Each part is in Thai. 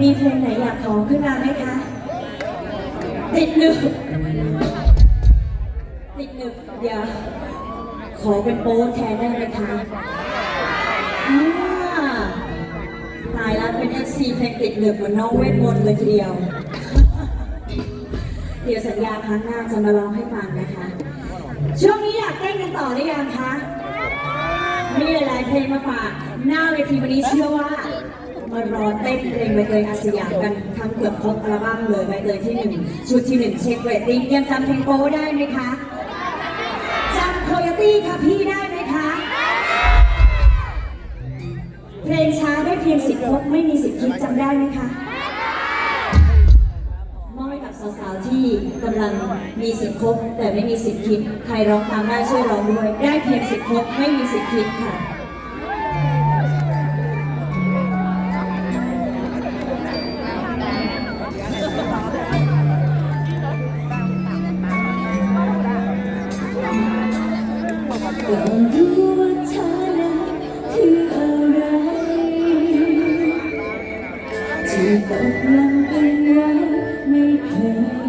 มีเพลงไหนอยากขอขึ้นมาไหมคะ ติดหนึ่งติดหนึ่งเดี๋ยว ขอเป็นโป๊แทนได้ไหมคะอ่าตายแล้วเป็น FC เพลงติดหนึ่งเหมือนน้องเวทมนต์เลยทีเดียว เดี๋ยวสัญญาครั้งหน้าจะมาร้องให้ฟังนะคะ ช่วงนี้อยากเต้นกันต่อหรือยังคะ มีหลายๆเพลงมาฝากหน้าเวทีวันนี้เชื่อว่า มารอเต้นเพลงใบเตยอาสยามกันทั้งเกือบครบอัลบั้มเลยใบเตยที่หนึ่งชุดที่หนึ่งเช็คเรตติ้งยังจำเพลงโป้ได้ไหมคะจำโคโยตี้ค่ะพี่ได้ไหมคะเพลงช้าได้เพียงสิบครบไม่มีสิบคิดจำได้ไหมคะมอบให้กับสาวๆที่กำลังมีสิทธิ์ครบแต่ไม่มีสิทธิ์คิด ใครร้องตามได้ช่วยร้องด้วย ได้เพียงสิทธิ์ครบไม่มีสิทธิ์คิดค่ะ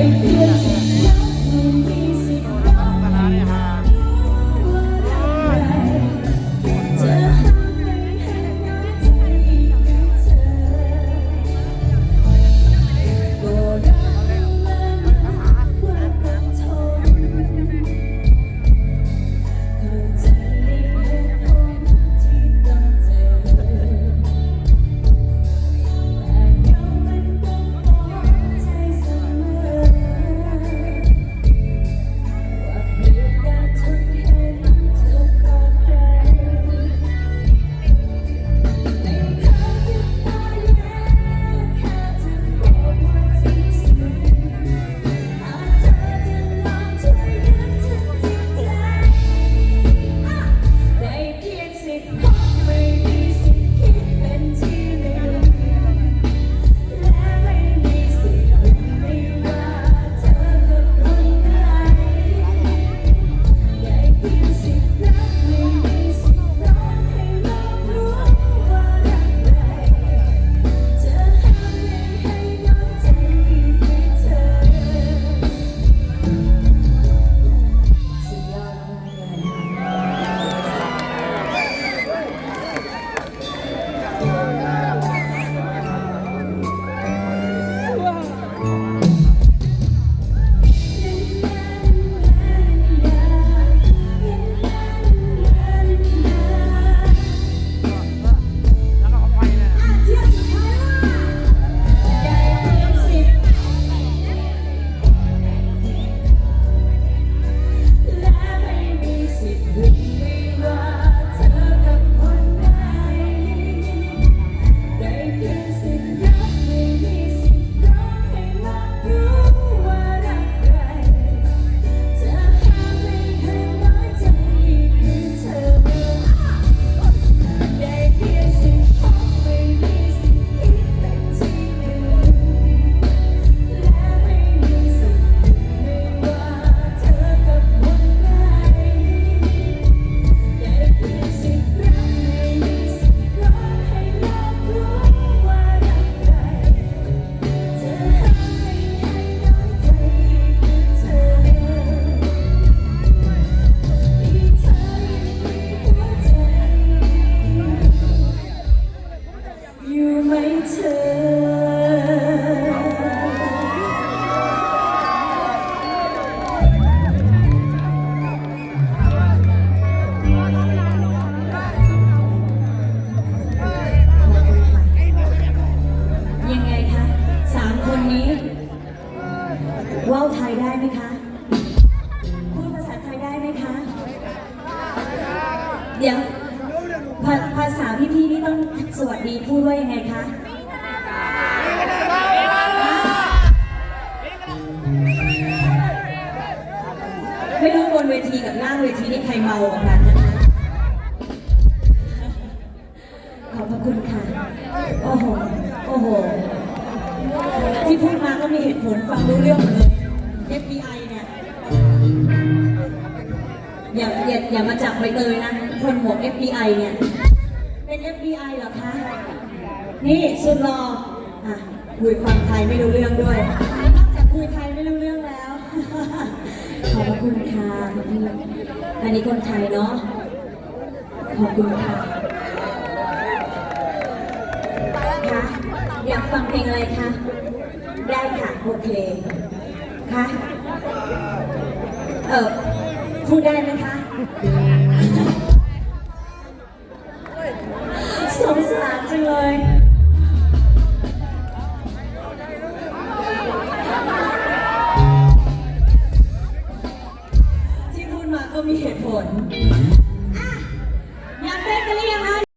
ได้ normal ไทยได้ไหมคะ พูดภาษาไทยได้ไหมคะ เดี๋ยวภาภาษาพี่ๆนี่ต้องสวัสดีพูดว่ายังไงคะ ไม่รู้บนเวทีกับล่างเวทีนี่ใครเมากว่ากันนะคะ ขอบพระคุณค่ะ โอ้โห โอ้โห ที่พูดมาก็มีเหตุผลฟังรู้เรื่องหมดเลย FBI เนี่ย อย่าอย่าอย่ามาจับใบเตยนะ คนหมวก FBI เนี่ย เป็น FBI เหรอคะ นี่สุดรออะคุยฟังไทยไม่รู้เรื่องด้วยนอกจากคุยไทยไม่รู้เรื่องแล้ว ขอบคุณค่ะที่อันนี้คนไทยเนาะขอบคุณค่ะ อยากฟังเพลงอะไรคะ ได้ค่ะ โอเคคะเออพูดได้ไหมคะ